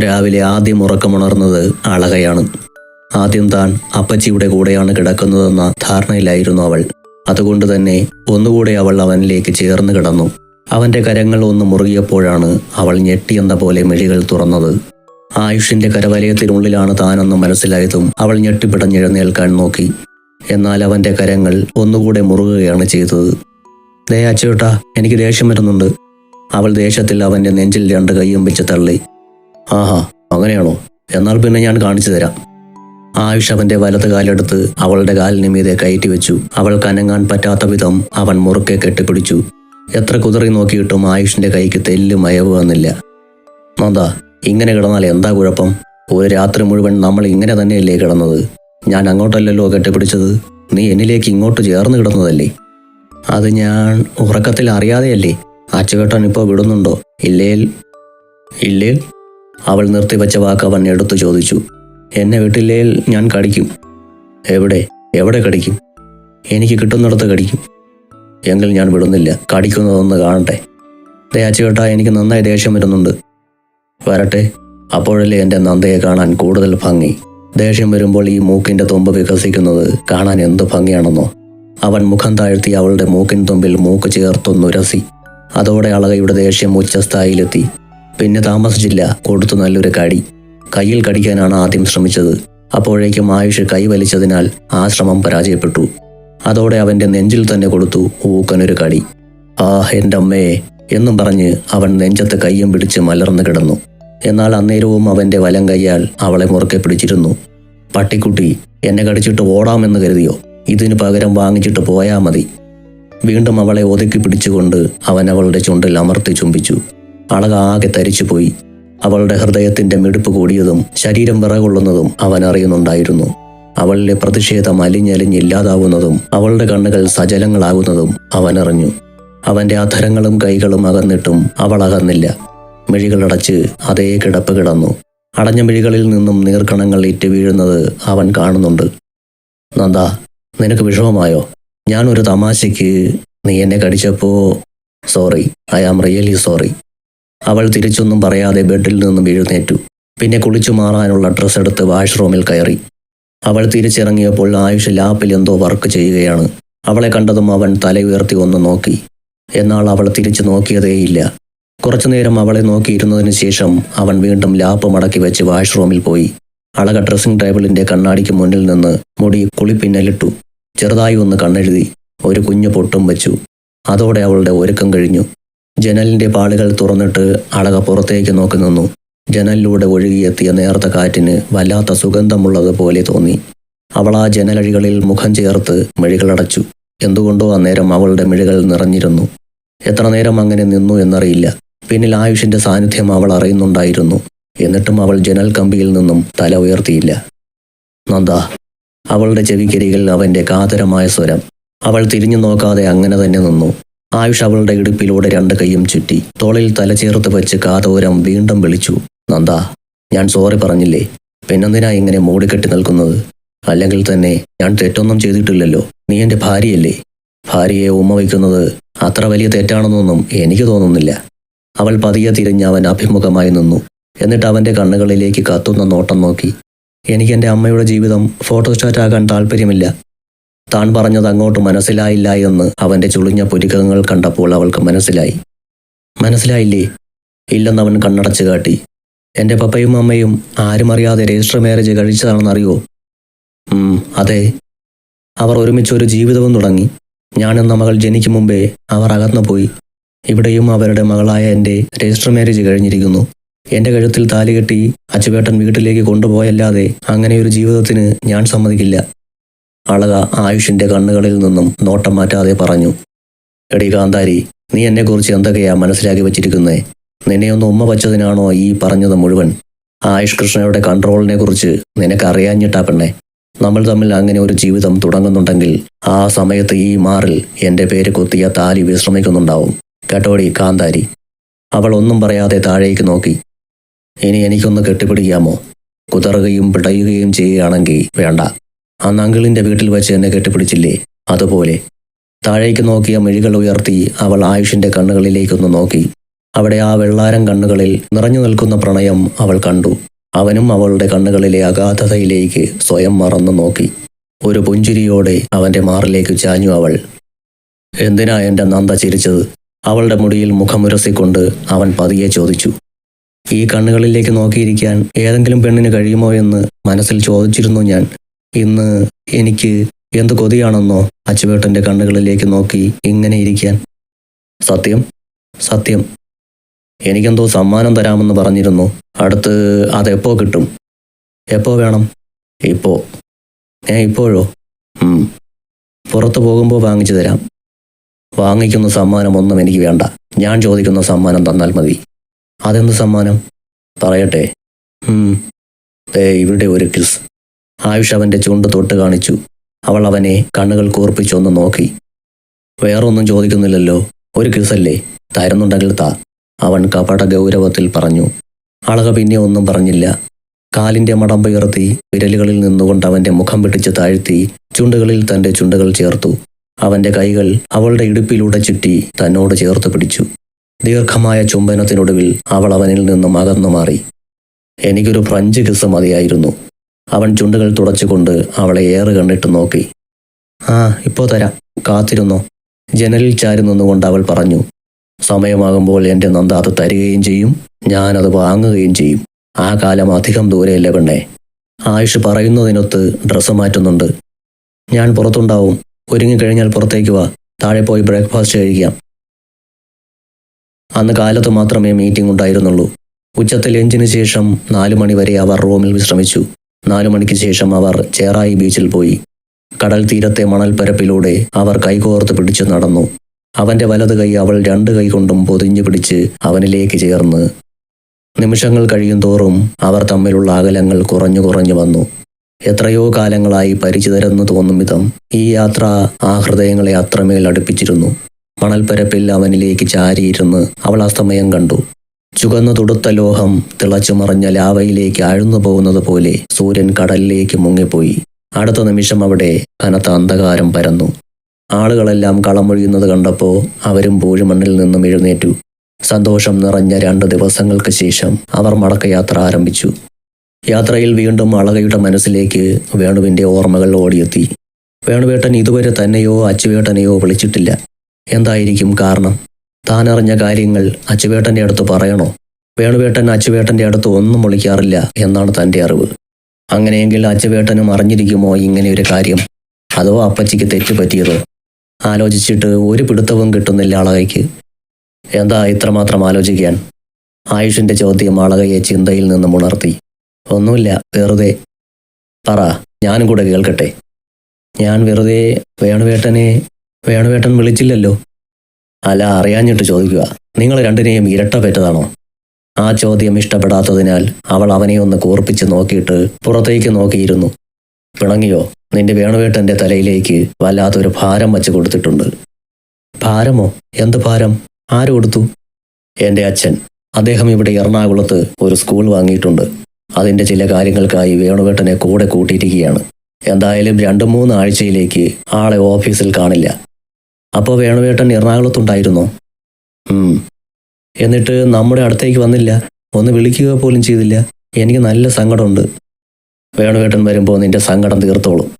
രാവിലെ ആദ്യം ഉറക്കമുണർന്നത് അളകയാണ് ആദ്യം താൻ അപ്പച്ചിയുടെ കൂടെയാണ് കിടക്കുന്നതെന്ന ധാരണയിലായിരുന്നു അവൾ. അതുകൊണ്ട് തന്നെ ഒന്നുകൂടെ അവൾ അവനിലേക്ക് ചേർന്ന് കിടന്നു. അവന്റെ കരങ്ങൾ ഒന്ന് മുറുകിയപ്പോഴാണ് അവൾ ഞെട്ടിയെന്ന പോലെ മിഴികൾ തുറന്നത്. ആയുഷിന്റെ കരവലയത്തിനുള്ളിലാണ് താനെന്ന് മനസ്സിലായതും അവൾ ഞെട്ടിപ്പിടഞ്ഞെഴുന്നേൽക്കാൻ നോക്കി. എന്നാൽ അവന്റെ കരങ്ങൾ ഒന്നുകൂടെ മുറുകുകയാണ് ചെയ്തത്. ദേ അച്ചോട്ടാ എനിക്ക് ദേഷ്യം വരുന്നുണ്ട്. അവൾ ദേഷ്യത്തിൽ അവന്റെ നെഞ്ചിൽ രണ്ട് കൈയും വെച്ച് തള്ളി. ആഹാ അങ്ങനെയാണോ? എന്നാൽ പിന്നെ ഞാൻ കാണിച്ചു തരാം. ആയുഷ് അവന്റെ വലത് കാലെടുത്ത് അവളുടെ കാലിന് മീതെ കയറ്റി വെച്ചു. അവൾ കനങ്ങാൻ പറ്റാത്ത വിധം അവൻ മുറുക്കെ കെട്ടിപ്പിടിച്ചു. എത്ര കുതിറി നോക്കിയിട്ടും ആയുഷിന്റെ കൈക്ക് തെല്ല് മയവ് വന്നില്ല. നന്ദ ഇങ്ങനെ കിടന്നാൽ എന്താ കുഴപ്പം? ഒരു രാത്രി മുഴുവൻ നമ്മൾ ഇങ്ങനെ തന്നെയല്ലേ കിടന്നത്? ഞാൻ അങ്ങോട്ടല്ലല്ലോ കെട്ടിപ്പിടിച്ചത്? നീ എന്നിലേക്ക് ഇങ്ങോട്ട് ചേർന്ന് കിടന്നതല്ലേ? അത് ഞാൻ ഉറക്കത്തിൽ അറിയാതെയല്ലേ? അച്ചുകെട്ടൻ ഇപ്പോൾ വിടുന്നുണ്ടോ? ഇല്ലേൽ? ഇല്ലേൽ? അവൾ നിർത്തിവച്ച വാക്ക് അവൻ എടുത്തു ചോദിച്ചു. എന്നെ വിട്ടില്ലേൽ ഞാൻ കടിക്കും. എവിടെ? എവിടെ കടിക്കും? എനിക്ക് കിട്ടുന്നിടത്ത് കടിക്കും. എങ്കിൽ ഞാൻ വിടുന്നില്ല. കടിക്കുന്നതൊന്ന് കാണട്ടെ. ദയാച്ചുകേട്ടാ എനിക്ക് നന്നായി ദേഷ്യം വരുന്നുണ്ട്. വരട്ടെ. അപ്പോഴല്ലേ എന്റെ നന്ദയെ കാണാൻ കൂടുതൽ ഭംഗി. ദേഷ്യം വരുമ്പോൾ ഈ മൂക്കിന്റെ തുമ്പ് വികസിക്കുന്നത് കാണാൻ എന്ത് ഭംഗിയാണെന്നോ. അവൻ മുഖം താഴ്ത്തി അവളുടെ മൂക്കിൻ തുമ്പിൽ മൂക്ക് ചേർത്തൊന്നുരസി. അതോടെ അളകയുടെ ദേഷ്യം ഉച്ചസ്ഥായിലെത്തി. പിന്നെ താമസിച്ചില്ല. കൊടുത്തു നല്ലൊരു കടി. കയ്യിൽ കടിക്കാനാണ് ആദ്യം ശ്രമിച്ചത്. അപ്പോഴേക്കും ആയുഷ് കൈ വലിച്ചതിനാൽ ആ ശ്രമം പരാജയപ്പെട്ടു. അതോടെ അവന്റെ നെഞ്ചിൽ തന്നെ കൊടുത്തു ഊക്കനൊരു കടി. ആ എന്റെ അമ്മേ എന്നും പറഞ്ഞ് അവൻ നെഞ്ചത്ത് കയ്യും പിടിച്ച് മലർന്നു കിടന്നു. എന്നാൽ അന്നേരവും അവന്റെ വലം കൈയാൽ അവളെ മുറുക്കെ പിടിച്ചിരുന്നു. പട്ടിക്കുട്ടി എന്നെ കടിച്ചിട്ട് ഓടാമെന്ന് കരുതിയോ? ഇതിനു പകരം വാങ്ങിച്ചിട്ട് പോയാൽ മതി. വീണ്ടും അവളെ ഒതുക്കി പിടിച്ചുകൊണ്ട് അവൻ അവളുടെ ചുണ്ടിൽ അമർത്തി ചുംബിച്ചു. അളക തരിച്ചു തരിച്ചുപോയി. അവളുടെ ഹൃദയത്തിന്റെ മിടുപ്പ് കൂടിയതും ശരീരം വിറകൊള്ളുന്നതും അവൻ അറിയുന്നുണ്ടായിരുന്നു. അവളിലെ പ്രതിഷേധം അലിഞ്ഞലിഞ്ഞില്ലാതാവുന്നതും അവളുടെ കണ്ണുകൾ സജലങ്ങളാകുന്നതും അവൻ അറിഞ്ഞു. അവന്റെ അധരങ്ങളും കൈകളും അകന്നിട്ടും അവൾ അകന്നില്ല. മിഴികളടച്ച് അതേ കിടപ്പ് കിടന്നു. അടഞ്ഞ മിഴികളിൽ നിന്നും നീർക്കണങ്ങൾ ഇറ്റ് വീഴുന്നത് അവൻ കാണുന്നുണ്ട്. നന്ദ നിനക്ക് വിഷമമായോ? ഞാനൊരു തമാശയ്ക്ക് നീ എന്നെ കടിച്ചപ്പോ sorry I am really sorry അവൾ തിരിച്ചൊന്നും പറയാതെ ബെഡിൽ നിന്നും എഴുന്നേറ്റു. പിന്നെ കുളിച്ചു മാറാനുള്ള ഡ്രസ്സ് എടുത്ത് വാഷ്റൂമിൽ കയറി. അവൾ തിരിച്ചിറങ്ങിയപ്പോൾ ആയുഷ് ലാപ്പിൽ എന്തോ വർക്ക് ചെയ്യുകയാണ്. അവളെ കണ്ടതും അവൻ തല ഉയർത്തി ഒന്ന് നോക്കി. എന്നാൽ അവൾ തിരിച്ചു നോക്കിയതേയില്ല. കുറച്ചുനേരം അവളെ നോക്കിയിരുന്നതിന് ശേഷം അവൻ വീണ്ടും ലാപ്പ് മടക്കി വെച്ച് വാഷ്റൂമിൽ പോയി. അളക ഡ്രസ്സിംഗ് ടേബിളിന്റെ കണ്ണാടിക്ക് മുന്നിൽ നിന്ന് മുടി കുളിപ്പിന്നലിട്ടു. ചെറുതായി ഒന്ന് കണ്ണെഴുതി. ഒരു കുഞ്ഞു പൊട്ടും വെച്ചു. അതോടെ അവളുടെ ഒരുക്കം കഴിഞ്ഞു. ജനലിന്റെ പാളികൾ തുറന്നിട്ട് അളക പുറത്തേക്ക് നോക്കി നിന്നു. ജനലിലൂടെ ഒഴുകിയെത്തിയ നേർത്ത കാറ്റിന് വല്ലാത്ത സുഗന്ധമുള്ളതുപോലെ തോന്നി. അവൾ ആ ജനലഴികളിൽ മുഖം ചേർത്ത് മിഴികളടച്ചു എന്തുകൊണ്ടോ അന്നേരം അവളുടെ മിഴികൾ നിറഞ്ഞിരുന്നു. എത്ര നേരം അങ്ങനെ നിന്നു എന്നറിയില്ല. പിന്നിൽ ആയുഷിന്റെ സാന്നിധ്യം അവൾ അറിയുന്നുണ്ടായിരുന്നു. എന്നിട്ടും അവൾ ജനൽ കമ്പിയിൽ നിന്നും തല ഉയർത്തിയില്ല. നന്ദ അവളുടെ ചെവിക്കരികിൽ അവന്റെ കാതരമായ സ്വരം. അവൾ തിരിഞ്ഞു നോക്കാതെ അങ്ങനെ തന്നെ നിന്നു. ആയുഷ് അവളുടെ ഇടുപ്പിലൂടെ രണ്ട് കൈയും ചുറ്റി തോളിൽ തല ചേർത്ത് വെച്ച് കാതോരം വീണ്ടും വിളിച്ചു നന്ദാ ഞാൻ സോറി പറഞ്ഞില്ലേ? പിന്നെന്തിനാ ഇങ്ങനെ മൂടിക്കെട്ടി നിൽക്കുന്നത്? അല്ലെങ്കിൽ തന്നെ ഞാൻ തെറ്റൊന്നും ചെയ്തിട്ടില്ലല്ലോ. നീ എന്റെ ഭാര്യയല്ലേ? ഭാര്യയെ ഉമ്മ വയ്ക്കുന്നത് അത്ര വലിയ തെറ്റാണെന്നൊന്നും എനിക്ക് തോന്നുന്നില്ല. അവൾ പതിയെ തിരിഞ്ഞ് അവൻ അഭിമുഖമായി നിന്നു. എന്നിട്ട് അവന്റെ കണ്ണുകളിലേക്ക് കത്തുന്ന നോട്ടം നോക്കി എനിക്ക് എന്റെ അമ്മയുടെ ജീവിതം ഫോട്ടോസ്റ്റാറ്റ് ആകാൻ താല്പര്യമില്ല. താൻ പറഞ്ഞത് അങ്ങോട്ട് മനസ്സിലായില്ല എന്ന് അവന്റെ ചുളിഞ്ഞ പുരികങ്ങൾ കണ്ടപ്പോൾ അവൾക്ക് മനസ്സിലായി. മനസ്സിലായില്ലേ? ഇല്ലെന്ന് അവൻ കണ്ണടച്ചു കാട്ടി. എന്റെ പപ്പയും അമ്മയും ആരും അറിയാതെ രജിസ്റ്റർ മാരേജ് കഴിച്ചതാണെന്നറിയോ? അതെ. അവർ ഒരുമിച്ച് ഒരു ജീവിതവും തുടങ്ങി. ഞാനെന്ന മകൾ ജനിക്കും മുമ്പേ അവർ അകന്നു പോയി ഇവിടെയും അവരുടെ മകളായ എന്റെ രജിസ്റ്റർ മാരേജ് കഴിഞ്ഞിരിക്കുന്നു. എന്റെ കഴുത്തിൽ താലി കെട്ടി അച്ചുവേട്ടൻ വീട്ടിലേക്ക് കൊണ്ടുപോയല്ലാതെ അങ്ങനെയൊരു ജീവിതത്തിന് ഞാൻ സമ്മതിക്കില്ല. അളക ആയുഷിന്റെ കണ്ണുകളിൽ നിന്നും നോട്ടം മാറ്റാതെ പറഞ്ഞു എടി കാന്താരി നീ എന്നെക്കുറിച്ച് എന്തൊക്കെയാ മനസ്സിലാക്കി വച്ചിരിക്കുന്നേ? നിന്നെ ഒന്ന് ഉമ്മ വച്ചതിനാണോ ഈ പറഞ്ഞത് മുഴുവൻ? ആയുഷ് കൃഷ്ണയുടെ കൺട്രോളിനെ കുറിച്ച് നിനക്ക് അറിയാഞ്ഞിട്ടാ പെണ്ണെ. നമ്മൾ തമ്മിൽ അങ്ങനെ ഒരു ജീവിതം തുടങ്ങുന്നുണ്ടെങ്കിൽ ആ സമയത്ത് ഈ മാറിൽ എന്റെ പേര് കൊത്തിയ താലി വിശ്രമിക്കുന്നുണ്ടാവും. കേട്ടോടി കാന്താരി. അവൾ ഒന്നും പറയാതെ താഴേക്ക് നോക്കി. ഇനി എനിക്കൊന്ന് കെട്ടിപ്പിടിക്കാമോ? കുതറുകയും പിടയുകയും ചെയ്യുകയാണെങ്കിൽ വേണ്ട. അന്ന് അങ്കിളിന്റെ വീട്ടിൽ വെച്ച് എന്നെ കെട്ടിപ്പിടിച്ചില്ലേ? അതുപോലെ. താഴേക്ക് നോക്കിയ മിഴികൾ ഉയർത്തി അവൾ ആയുഷിന്റെ കണ്ണുകളിലേക്കൊന്ന് നോക്കി. അവിടെ ആ വെള്ളാരം കണ്ണുകളിൽ നിറഞ്ഞു നിൽക്കുന്ന പ്രണയം അവൾ കണ്ടു. അവനും അവളുടെ കണ്ണുകളിലെ അഗാധതയിലേക്ക് സ്വയം മറന്നു നോക്കി. ഒരു പുഞ്ചിരിയോടെ അവന്റെ മാറിലേക്ക് ചാഞ്ഞു അവൾ. എന്തിനാ എന്റെ നന്ദ ചിരിച്ചത്? അവളുടെ മുടിയിൽ മുഖമുരസിക്കൊണ്ട് അവൻ പതിയെ ചോദിച്ചു. ഈ കണ്ണുകളിലേക്ക് നോക്കിയിരിക്കാൻ ഏതെങ്കിലും പെണ്ണിന് കഴിയുമോ എന്ന് മനസ്സിൽ ചോദിച്ചിരുന്നു ഞാൻ. ഇന്ന് എനിക്ക് എന്ത് കൊതിയാണെന്നോ അച്ചുവേട്ടന്റെ കണ്ണുകളിലേക്ക് നോക്കി ഇങ്ങനെ ഇരിക്കാൻ. സത്യം സത്യം. എനിക്കെന്തോ സമ്മാനം തരാമെന്ന് പറഞ്ഞിരുന്നു. അടുത്ത് അതെപ്പോ കിട്ടും? എപ്പോ വേണം? ഇപ്പോ. ഏ ഇപ്പോഴോ. പുറത്തു പോകുമ്പോൾ വാങ്ങിച്ചു തരാം. വാങ്ങിക്കുന്ന സമ്മാനം ഒന്നും എനിക്ക് വേണ്ട. ഞാൻ ചോദിക്കുന്ന സമ്മാനം തന്നാൽ മതി. അതെന്ത് സമ്മാനം? പറയട്ടെ. ദേ ഇവിടെ ഒരു കിസ്. ആയുഷ് അവന്റെ ചുണ്ട് തൊട്ട് കാണിച്ചു. അവൾ അവനെ കണ്ണുകൾ കൂർപ്പിച്ചൊന്ന് നോക്കി. വേറൊന്നും ചോദിക്കുന്നില്ലല്ലോ. ഒരു കിസല്ലേ? തരുന്നുണ്ടെങ്കിൽ താ. അവൻ കപട ഗൗരവത്തിൽ പറഞ്ഞു. അളക പിന്നെ ഒന്നും പറഞ്ഞില്ല. കാലിന്റെ മടമ്പുയർത്തി വിരലുകളിൽ നിന്നുകൊണ്ട് അവന്റെ മുഖം പിടിച്ച് താഴ്ത്തി ചുണ്ടുകളിൽ തന്റെ ചുണ്ടുകൾ ചേർത്തു. അവന്റെ കൈകൾ അവളുടെ ഇടുപ്പിലൂടെ ചുറ്റി തന്നോട് ചേർത്ത് പിടിച്ചു. ദീർഘമായ ചുംബനത്തിനൊടുവിൽ അവൾ അവനിൽ നിന്നും അകന്നു മാറി. എനിക്കൊരു ഫ്രഞ്ച് കിസ് മതിയായിരുന്നു. അവൻ ചുണ്ടുകൾ തുടച്ചുകൊണ്ട് അവളെ ഏറെ കണ്ടിട്ട് നോക്കി. ആ ഇപ്പോ തരാം. കാത്തിരുന്നോ. ജനലിൽ ചാരി നിന്നുകൊണ്ട് അവൾ പറഞ്ഞു സമയമാകുമ്പോൾ എന്റെ നന്ദ അത് തരികയും ചെയ്യും. ഞാൻ അത് വാങ്ങുകയും ചെയ്യും. ആ കാലം അധികം ദൂരെയല്ല പെണ്ണേ. ആയുഷ് പറയുന്നതിനൊത്ത് ഡ്രസ്സ് മാറ്റുന്നുണ്ട്. ഞാൻ പുറത്തുണ്ടാവും. ഒരുങ്ങിക്കഴിഞ്ഞാൽ പുറത്തേക്ക് വാ. താഴെ പോയി ബ്രേക്ക്ഫാസ്റ്റ് കഴിക്കാം. അന്ന് കാലത്ത് മാത്രമേ മീറ്റിംഗ് ഉണ്ടായിരുന്നുള്ളൂ. ഉച്ചത്തെ ലഞ്ചിന് ശേഷം നാലു മണിവരെ അവർ റൂമിൽ വിശ്രമിച്ചു. നാലു മണിക്ക് ശേഷം അവർ ചേറായി ബീച്ചിൽ പോയി. കടൽ തീരത്തെ മണൽപ്പരപ്പിലൂടെ അവർ കൈകോർത്ത് പിടിച്ചു നടന്നു. അവന്റെ വലത് കൈ അവൾ രണ്ട് കൈ കൊണ്ടും പൊതിഞ്ഞു പിടിച്ച് അവനിലേക്ക് ചേർന്ന്. നിമിഷങ്ങൾ കഴിയും തോറും അവർ തമ്മിലുള്ള അകലങ്ങൾ കുറഞ്ഞു കുറഞ്ഞു വന്നു. എത്രയോ കാലങ്ങളായി പരിചിതരെന്ന് തോന്നും വിധം ഈ യാത്ര ആ ഹൃദയങ്ങളെ അത്രമേൽ അടുപ്പിച്ചിരുന്നു. മണൽപ്പരപ്പിൽ അവനിലേക്ക് ചാരിയിരുന്ന് അവൾ അസ്തമയം കണ്ടു. ചുകന്നു തുടുത്ത ലോഹം തിളച്ചു മറഞ്ഞ ലാവയിലേക്ക് ആഴ്ന്നു പോകുന്നത് പോലെ സൂര്യൻ കടലിലേക്ക് മുങ്ങിപ്പോയി. അടുത്ത നിമിഷം അവിടെ കനത്ത അന്ധകാരം പരന്നു. ആളുകളെല്ലാം കളമൊഴിയുന്നത് കണ്ടപ്പോൾ അവരും പൂഴുമണ്ണിൽ നിന്നും എഴുന്നേറ്റു. സന്തോഷം നിറഞ്ഞ രണ്ട് ദിവസങ്ങൾക്ക് ശേഷം അവർ മടക്കയാത്ര ആരംഭിച്ചു. യാത്രയിൽ വീണ്ടും അളകയുടെ മനസ്സിലേക്ക് വേണുവിന്റെ ഓർമ്മകൾ ഓടിയെത്തി. വേണുവേട്ടൻ ഇതുവരെ തന്നെയോ അച്ചുവേട്ടനെയോ വിളിച്ചിട്ടില്ല. എന്തായിരിക്കും കാരണം? താൻ അറിഞ്ഞ കാര്യങ്ങൾ അച്ചുവേട്ടന്റെ അടുത്ത് പറയണോ? വേണുവേട്ടൻ അച്ചുവേട്ടന്റെ അടുത്ത് ഒന്നും വിളിക്കാറില്ല എന്നാണ് തന്റെ അറിവ്. അങ്ങനെയെങ്കിൽ അച്ചുവേട്ടനും അറിഞ്ഞിരിക്കുമോ ഇങ്ങനെ ഒരു കാര്യം? അതോ അപ്പച്ചിക്ക് തെറ്റുപറ്റിയതോ ആലോചിച്ചിട്ട് ഒരു പിടുത്തവും കിട്ടുന്നില്ല അളകയ്ക്ക്. എന്താ ഇത്രമാത്രം ആലോചിക്കാൻ? ആയുഷിന്റെ ചോദ്യം അളകയെ ചിന്തയിൽ നിന്നും ഉണർത്തി. ഒന്നുമില്ല വെറുതെ. പറ ഞാനും കൂടെ കേൾക്കട്ടെ. ഞാൻ വെറുതെ വേണുവേട്ടനെ വേണുവേട്ടൻ വിളിച്ചില്ലല്ലോ. അല്ല അറിയാഞ്ഞിട്ട് ചോദിക്കുക നിങ്ങൾ രണ്ടിനെയും ഇരട്ട പെറ്റതാണോ? ആ ചോദ്യം ഇഷ്ടപ്പെടാത്തതിനാൽ അവൾ അവനെ ഒന്ന് കൂർപ്പിച്ച് നോക്കിയിട്ട് പുറത്തേക്ക് നോക്കിയിരുന്നു. പിണങ്ങിയോ നിന്റെ വേണുവേട്ടന്റെ തലയിലേക്ക് വല്ലാത്തൊരു ഭാരം വച്ച് കൊടുത്തിട്ടുണ്ട്. ഭാരമോ? എന്ത് ഭാരം? ആര് കൊടുത്തു? എന്റെ അച്ഛൻ. അദ്ദേഹം ഇവിടെ എറണാകുളത്ത് ഒരു സ്കൂൾ വാങ്ങിയിട്ടുണ്ട്. അതിന്റെ ചില കാര്യങ്ങൾക്കായി വേണുവേട്ടനെ കൂടെ കൂട്ടിയിരിക്കുകയാണ്. എന്തായാലും രണ്ടു മൂന്ന് ആഴ്ചയിലേക്ക് ആളെ ഓഫീസിൽ കാണില്ല. അപ്പോൾ വേണുവേട്ടൻ എറണാകുളത്തുണ്ടായിരുന്നോ. എന്നിട്ട് നമ്മുടെ അടുത്തേക്ക് വന്നില്ല. ഒന്ന് വിളിക്കുക പോലും ചെയ്തില്ല. എനിക്ക് നല്ല സങ്കടമുണ്ട്. വേണുവേട്ടൻ വരുമ്പോൾ നിന്റെ സങ്കടം തീർത്തോളും.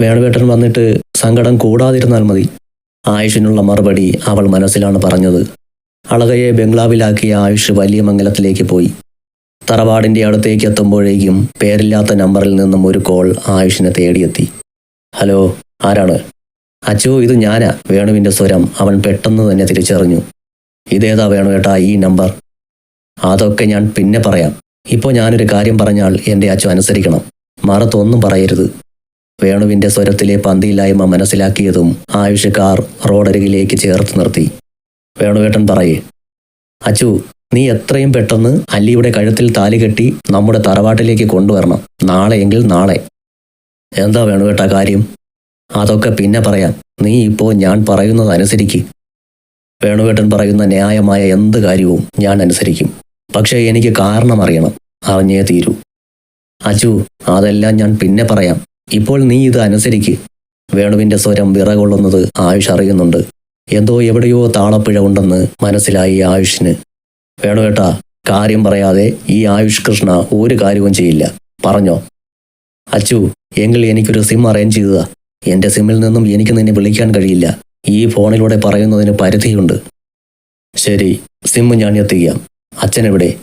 വേണുവേട്ടൻ വന്നിട്ട് സങ്കടം കൂടാതിരുന്നാൽ മതി. ആയുഷിനുള്ള മറുപടി അവൾ മനസ്സിലാണ് പറഞ്ഞത്. അളകയെ ബംഗ്ലാവിലാക്കിയ ആയുഷ് വലിയ മംഗലത്തിലേക്ക് പോയി. തറവാടിന്റെ അടുത്തേക്ക് എത്തുമ്പോഴേക്കും പേരില്ലാത്ത നമ്പറിൽ നിന്നും ഒരു കോൾ ആയുഷിനെ തേടിയെത്തി. ഹലോ ആരാണ്? അച്ചോ ഇത് ഞാനാ. വേണുവിന്റെ സ്വരം അവൻ പെട്ടെന്ന് തന്നെ തിരിച്ചറിഞ്ഞു. ഇതേതാ വേണു ഏട്ടാ ഈ നമ്പർ? അതൊക്കെ ഞാൻ പിന്നെ പറയാം. ഇപ്പോൾ ഞാനൊരു കാര്യം പറഞ്ഞാൽ എന്റെ അച്ചു അനുസരിക്കണം. മറത്തൊന്നും പറയരുത്. വേണുവിന്റെ സ്വരത്തിലെ പന്തിയില്ലായ്മ മനസ്സിലാക്കിയതും ആയുഷ് കാർ റോഡരികിലേക്ക് ചേർത്ത് നിർത്തി. വേണുവേട്ടൻ പറയേ അച്ചു നീ എത്രയും പെട്ടെന്ന് അല്ലിയുടെ കഴുത്തിൽ താലി കെട്ടി നമ്മുടെ തറവാട്ടിലേക്ക് കൊണ്ടുവരണം. നാളെയെങ്കിൽ നാളെ. എന്താ വേണുവേട്ട കാര്യം? അതൊക്കെ പിന്നെ പറയാം. നീ ഇപ്പോൾ ഞാൻ പറയുന്നത് അനുസരിക്ക്. വേണുവേട്ടൻ പറയുന്ന ന്യായമായ എന്ത് കാര്യവും ഞാൻ അനുസരിക്കും. പക്ഷേ എനിക്ക് കാരണം അറിയണം. അറിഞ്ഞേ തീരൂ. അച്ചു അതെല്ലാം ഞാൻ പിന്നെ പറയാം. ഇപ്പോൾ നീ ഇത് അനുസരിക്ക്. വേണുവിന്റെ സ്വരം വിറകൊള്ളുന്നത് ആയുഷ് അറിയുന്നുണ്ട്. എന്തോ എവിടെയോ താളപ്പിഴ ഉണ്ടെന്ന് മനസ്സിലായി ആയുഷിന്. വേണുവേട്ടാ കാര്യം പറയാതെ ഈ ആയുഷ് കൃഷ്ണ ഒരു കാര്യവും ചെയ്യില്ല. പറഞ്ഞോ? അച്ചു എങ്കിൽ എനിക്കൊരു സിം അറേഞ്ച് ചെയ്തതാ. എന്റെ സിമ്മിൽ നിന്നും എനിക്ക് നിന്നെ വിളിക്കാൻ കഴിയില്ല. ഈ ഫോണിലൂടെ പറയുന്നതിന് പരിധിയുണ്ട്. ശരി സിമ്മ് ഞാൻ എത്തിക്കാം. അച്ഛനെവിടെ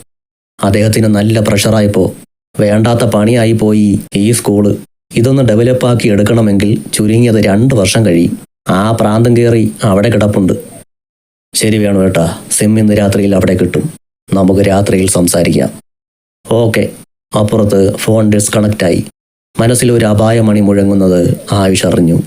അദ്ദേഹത്തിന് നല്ല പ്രഷറായിപ്പോ വേണ്ടാത്ത പണിയായി പോയി ഈ സ്കൂൾ ഇതൊന്ന് ഡെവലപ്പാക്കി എടുക്കണമെങ്കിൽ ചുരുങ്ങിയത് രണ്ട് വർഷം കഴിയും ആ പ്രാന്തം കയറി അവിടെ കിടപ്പുണ്ട്. ശരി വേണു ഏട്ടാ സിം ഇന്ന് രാത്രിയിൽ അവിടെ കിട്ടും. നമുക്ക് രാത്രിയിൽ സംസാരിക്കാം. ഓക്കെ അപ്പുറത്ത് ഫോൺ ഡിസ്കണക്റ്റായി മനസ്സിൽ ഒരു അപായമണി മുഴങ്ങുന്നത് ആയുഷ് അറിഞ്ഞു.